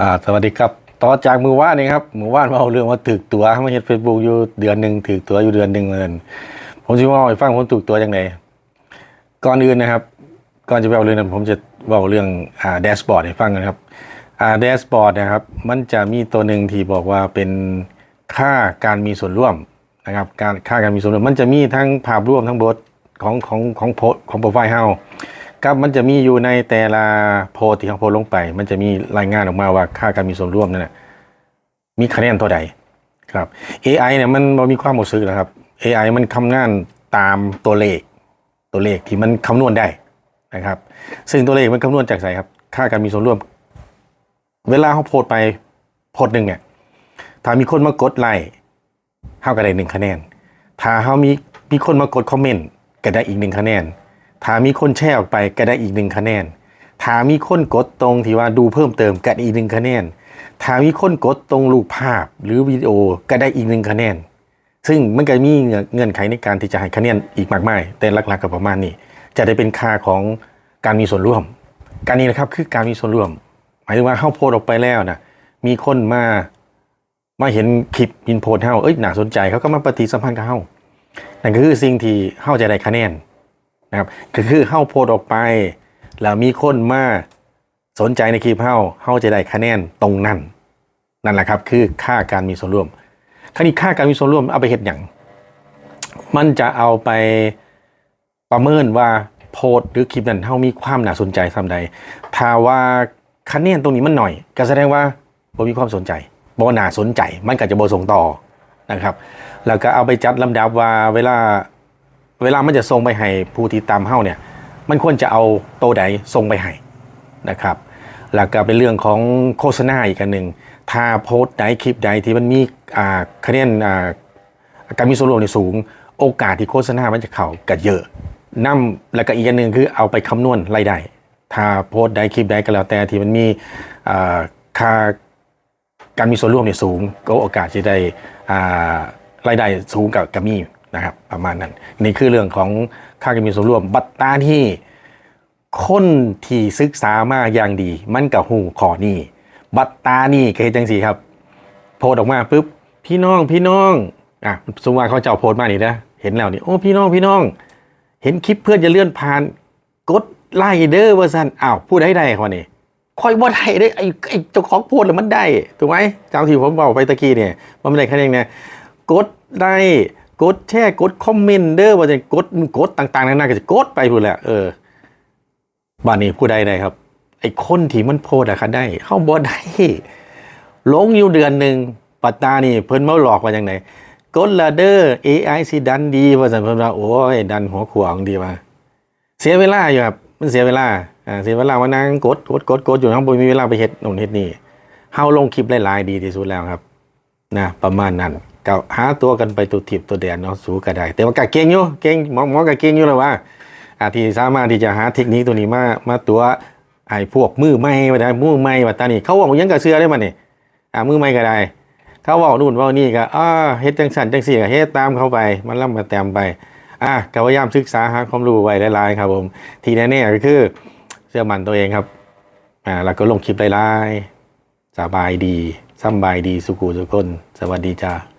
อ่าสวัสดีครับต่อจากมือว่านนี่ครับมือว่านมาเอาเรื่องว่าถึกตัวมาเฮ็ดเฟซบุ๊กอยู่เดือนหนึ่งถึกตัวอยู่เดือนหนึ่งเลยผมจะว่าให้ฟังผมถึกตัวยังไงก่อนอื่นนะครับ ก่อนจะไปเอาเรื่องนั้นผมจะเล่าเรื่องอ่าแดชบอร์ดให้ฟังกันครับอ่าแดชบอร์ดนะครับ มันจะมีตัวหนึ่งที่บอกว่าเป็นค่าการมีส่วนร่วมนะครับ การค่าการมีส่วนร่วม มันจะมีทั้งภาพรวมทั้งบทของของของโพสของโปรไฟล์เฮา ครับมันจะมีอยู่ในแต่ละโพต์ที่เขาโพลงไป มันจะมีรายงานออกมาว่าค่าการมีส่วนร่วมนั่นนะมีคะแนนเท่าใดครับ AI เนี่ยมันมีความหมดซึกนะครับ AI มันคำงานตามตัวเลข ตัวเลขที่มันคำนวณได้นะครับ ซึ่งตัวเลขมันคำนวณจากไสครับ ค่าการมีส่วนร่วม เวลาเขาโพสไปโพสหนึ่งเนี่ยถ้ามีคนมากดไลค์เท่ากับได้หนึ่งคะแนน ถ้าเขามีมีคนมากดคอมเมนต์ก็ได้อีกหนึ่งคะแนน ถ้ามีคนแชร์ออกไปก็ได้อีกหนึ่งคะแนนถ้ามีคนกดตรงที่ว่าดูเพิ่มเติมก็ได้อีกหนึ่งคะแนนถ้ามีคนกดตรงรูปภาพหรือวิดีโอก็ได้อีกหนึ่งคะแนน ซึ่งมันก็มีเงื่อนไขในการที่จะให้คะแนนอีกมากมาย แต่หลักๆก็ประมาณนี้ จะได้เป็นค่าของการมีส่วนร่วม การนี้นะครับคือการมีส่วนร่วม หมายถึงว่าเข้าโพสออกไปแล้วนะมีคนมามาเห็นคลิปอินโพสเฮาเอ้ยน่าสนใจเขาก็มาปฏิสัมพันธ์กับเฮานั่นก็คือสิ่งที่เฮาจะได้คะแนน นะครับก็คือเฮาโพสต์ออกไป แล้วมีคนมาสนใจในคลิปเฮาเฮาจะได้คะแนนตรงนั้นนั่นแหละครับ คือค่าการมีส่วนร่วมคราวนี้ค่าการมีส่วนร่วมเอาไปเฮ็ดหยังมันจะเอาไปประเมินว่าโพสหรือคลิปนั้นเฮามีความน่าสนใจส่าใดถ้าว่าคะแนนตรงนี้มันหน่อย ก็แสดงว่าบ่มีความสนใจบ่น่าสนใจ มันก็จะบ่ส่งต่อนะครับ แล้วก็เอาไปจัดลำดับว่าเวลา เวลามันจะส่งไปให้ผู้ที่ตามเฮ้าเนี่ยมันควรจะเอาโตวใดส่งไปให้นะครับแล้วก็เป็นเรื่องของโฆษณาอีกอันหนึ่งถ้าโพสต์ใดคลิปใดที่มันมีอ่าคะแนนอ่าการมีส่วนร่วมในสูง โอกาสที่โฆษณามันจะเข้าก็เยอะนํแล้วก็อีกอันหนึ่งคือเอาไปคำนวณรายได้ถ้าโพสต์ใดคลิปใดก็แล้วแต่ที่มันมีอ่าค่าการมีส่วนร่วมเนี่ยสูง ก็โอกาสจะได้อ่ารายได้สูงกับกัมี นะครับประมาณนั้น นี่คือเรื่องของค่าการมีส่วนร่วม บัตราที่คนที่ศึกษามาอย่างดี มันกับหูขอนี่ บัตรานี่เคยจังสีครับ โพสต์ออกมาปุ๊บพี่น้องพี่น้องอะสมมติว่าเขาเจ้าโพสต์มานี่นะเห็นแล้วนี่โอ้พี่น้องพี่น้อง เห็นคลิปเพื่อนจะเลื่อนผ่าน กดไลค์เด้อว่าซั่นอ้าวพูดได้ได้คนนี้คอยบ่ได้ได้ไอ้ไอ้เจ้าของโพสต์แล้วมันได้ถูกไหมจำที่ผมบอกไปตะกี้เนี่ยมันไม่ได้แค่นี้นี่ยกดได้ กดแชร์กดคอมเมนต์เด้อว่าจะกดกดต่างๆนานาก็จะกดไปพูดแหละเออบ้านนี้ผู้ใดได้ครับ ไอ้คนที่มันโพสต์อะคันได้เข้าบ่ได้ลงอยู่เดือนหนึ่งปัตตานี่เพิ่นมาหลอกว่าจังไหนกดละเด้อ AI สิดันดีว่าสันเพิ่นว่าโอ้ยดันหัวขวางดีว่าเสียเวลาอยู่ครับมันเสียเวลาอ่าเสียเวลามานั่งกดกดกดกดอยู่ทั้งบนมีเวลาไปเฮ็ดโน่นเฮ็ดนี่เฮาลงคลิปหลายๆดีที่สุดแล้วครับ นะ ประมาณนั้น ก็หาตัวกันไปตัวทิบตัวแดนเนาะสู้ก็ได้ แต่ว่ากะเก่งอยู่เก่งหมอหมอกะเก่งอยู่แล้วว่าอาที่สามารถที่จะหาเทคนิคตัวนี้มามาตัวไอ้พวกมือใหม่ว่าได้มือใหม่ว่าตานี่เขาบอกยังกะเชื่อได้มันนี่อ่ามือใหม่ก็ได้ เขาเว้านู่นว้านี่ก็อ่าเฮ็ดจังสันจังซี่ก็เฮ็ดตามเขาไป มันล่ำมาแตมไปอะก็พยายามศึกษาหาความรู้ไว้หลายๆครับผมทีแน่ๆก็คือเชื่อมันตัวเองครับอ่าแล้วก็ลงคลิปหลายๆสบายดีสำบายดีสุขุสุคนสวัสดีจ้า